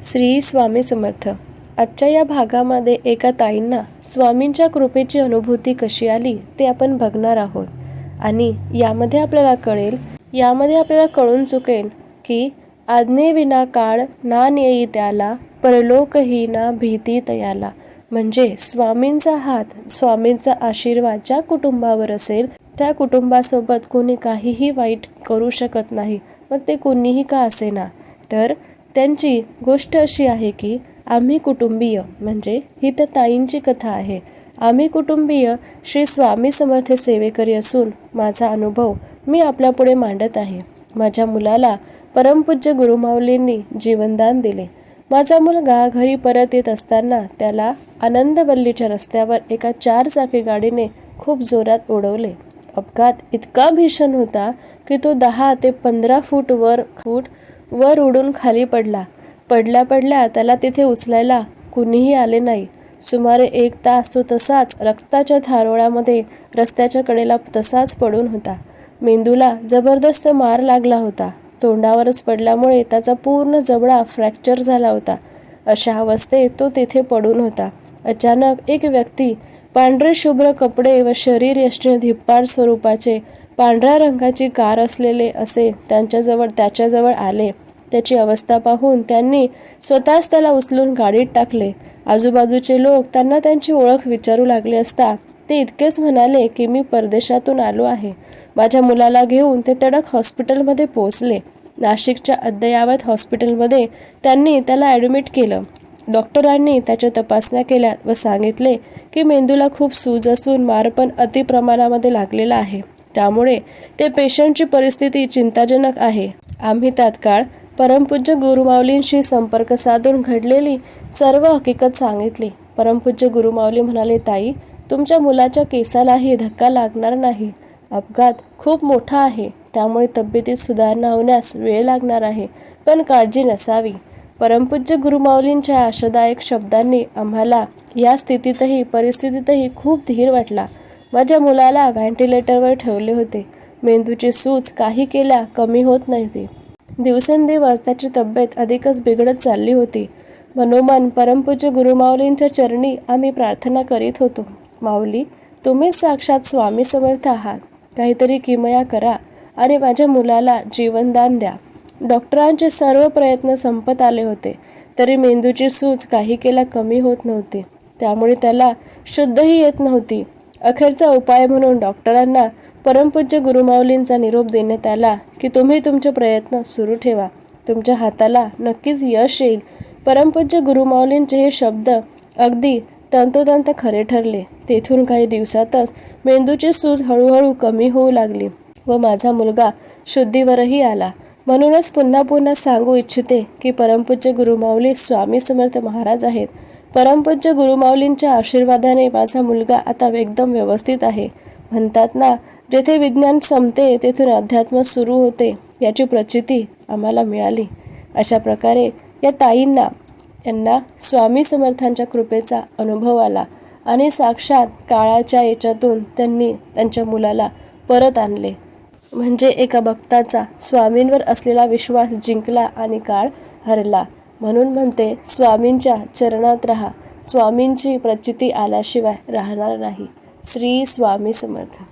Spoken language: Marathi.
श्री स्वामी समर्थ. आजच्या या भागामध्ये एका ताईंना स्वामींच्या कृपेची अनुभूती कशी आली ते आपण बघणार आहोत. आणि यामध्ये आपल्याला कळेल यामध्ये आपल्याला कळून चुकेल की आज्ञेविना काळ ना नेई त्याला परलोकही ना भीती तयाला. म्हणजे स्वामींचा हात स्वामींचा आशीर्वाद ज्या कुटुंबावर असेल त्या कुटुंबासोबत कोणी काहीही वाईट करू शकत नाही. मग ते कोणीही का असेना? तर त्यांची गोष्ट अशी आहे की आम्ही कुटुंबीय म्हणजे ही त्या ताईंची कथा आहे. आम्ही कुटुंबीय श्री स्वामी समर्थ सेवेकरी असून माझा अनुभव मी आपल्यापुढे मांडत आहे. माझ्या मुलाला परमपूज्य गुरुमाऊलींनी जीवनदान दिले. माझा मुलगा घरी परत येत असताना त्याला आनंदवल्लीच्या रस्त्यावर एका चार चाकी गाडीने खूप जोरात उडवले अपघात इतका भीषण होता की तो दहा ते पंधरा फूट वर फूट वर उडून खाली पडला. पडल्या पडल्या त्याला तिथे उचलायला कुणीही आले नाही. सुमारे एक तास तो तसाच रक्ताच्या थारोळ्यामध्ये रस्त्याच्या कडेला तसाच पडून होता. मेंदूला जबरदस्त मार लागला होता. तोंडावरच पडल्यामुळे त्याचा पूर्ण जबडा फ्रॅक्चर झाला होता. अशा अवस्थेत तो तिथे पडून होता. अचानक एक व्यक्ती पांढरे शुभ्र कपडे व शरीर यष्टीने धिप्पाड स्वरूपाचे पांढऱ्या रंगाची कार असलेले असे त्यांच्याजवळ त्याच्याजवळ आले. त्याची अवस्था पाहून त्यांनी स्वतःच त्याला उचलून गाडीत टाकले. आजूबाजूचे लोक त्यांना त्यांची ओळख विचारू लागले असता ते इतकेच म्हणाले की मी परदेशातून आलो आहे. माझ्या मुलाला घेऊन ते तडक हॉस्पिटलमध्ये पोहोचले. नाशिकच्या अद्ययावत हॉस्पिटलमध्ये त्यांनी त्याला ॲडमिट केलं. डॉक्टरांनी त्याच्या तपासण्या केल्या व सांगितले की मेंदूला खूप सूज असून मार पण अतिप्रमाणामध्ये लागलेला आहे. त्यामुळे ते पेशंटची परिस्थिती चिंताजनक आहे. आम्ही तात्काळ परमपूज्य गुरुमाऊलींशी संपर्क साधून घडलेली सर्व हकीकत सांगितली. परमपूज्य गुरुमाऊली म्हणाले ताई तुमच्या मुलाच्या केसालाही धक्का लागणार नाही. अपघात खूप मोठा आहे. त्यामुळे तब्येतीत सुधारणा होण्यास वेळ लागणार आहे. पण काळजी नसावी. परमपूज्य गुरुमाऊलींच्या आशादायक शब्दांनी आम्हाला या स्थितीतही परिस्थितीतही खूप धीर वाटला. माझ्या मुलाला व्हेंटिलेटरवर ठेवले होते. मेंदूची सूज काही केल्या कमी होत नव्हती. दिवसेंदिवस त्याची तब्येत अधिकच बिघडत चालली होती. मनोमन परमपूज्य गुरुमाऊलींच्या चरणी आम्ही प्रार्थना करीत होतो. माऊली तुम्हीच साक्षात स्वामी समर्थ आहात. काहीतरी किमया करा आणि माझ्या मुलाला जीवनदान द्या. डॉक्टरांचे सर्व प्रयत्न संपत आले होते. तरी मेंदूची सूज काही केला कमी होत नव्हती. त्यामुळे त्याला शुद्धही येत नव्हती. अखेरचा उपाय म्हणून डॉक्टरांना परमपूज्य गुरुमाऊलींचा निरोप देण्यात आला की तुम्ही तुमचे प्रयत्न सुरू ठेवा. तुमच्या हाताला नक्कीच यश येईल. परमपूज्य गुरुमाऊलींचे हे शब्द अगदी तंतोतंत खरे ठरले. तेथून काही दिवसातच मेंदूची सूज हळूहळू कमी होऊ लागली व माझा मुलगा शुद्धीवरही आला. म्हणूनच पुन्हा पुन्हा सांगू इच्छिते की परमपूज्य गुरुमाऊली स्वामी समर्थ महाराज आहेत. परमपूज्य गुरुमाऊलींच्या आशीर्वादाने माझा मुलगा आता एकदम व्यवस्थित आहे. म्हणतात ना जेथे विज्ञान संपते तेथून अध्यात्म सुरू होते याची प्रचिती आम्हाला मिळाली. अशा प्रकारे या ताईंना यांना स्वामी समर्थांच्या कृपेचा अनुभव आला आणि साक्षात काळाच्या याच्यातून त्यांनी त्यांच्या मुलाला परत आणले. म्हणजे एका भक्ताचा स्वामींवर असलेला विश्वास जिंकला आणि काळ हरला. म्हणून म्हणते स्वामींच्या चरणात राहा. स्वामींची प्रचिती आल्याशिवाय राहणार नाही. श्री स्वामी समर्थ.